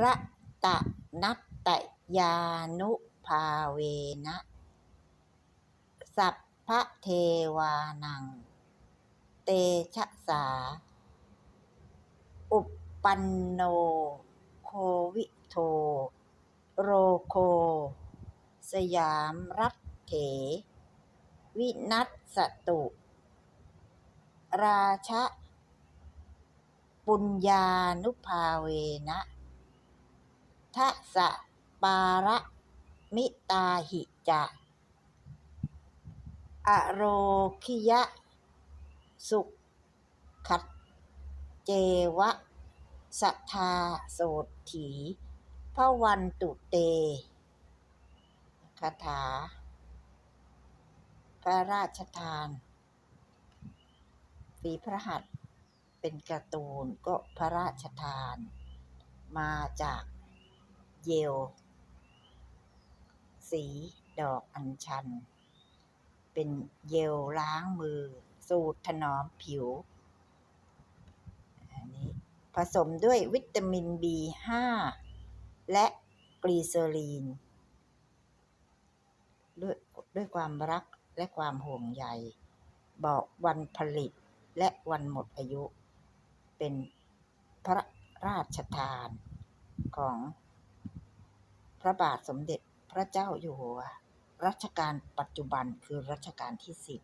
ระตะนัตตยานุภาเวนะ สัพพะเทวานัง เตชะสา อุปปันโน โควิโท โรโค สยามรัตเถ วินัสสตุ ราชะปุญญานุภาเวนะ ทะสะปาระมิตาหิจะ อโรคิยะ สุขัดเจวะ สัทธาโสถีพระวันตุเตคาถา พระราชทานฝีพระหัตเป็นการ์ตูนก็พระราชทาน มาจาก เยล สีดอกอัญชัน เป็นเยลล้างมือ สูตรถนอมผิว อันนี้ผสมด้วยวิตามิน B5 และกลีเซอรีน ด้วยด้วยความรักและความห่วงใย บอกวันผลิตและวันหมดอายุ เป็นพระราชทานของ พระบาทสมเด็จพระเจ้าอยู่หัวรัชกาลปัจจุบันคือรัชกาลที่สิบ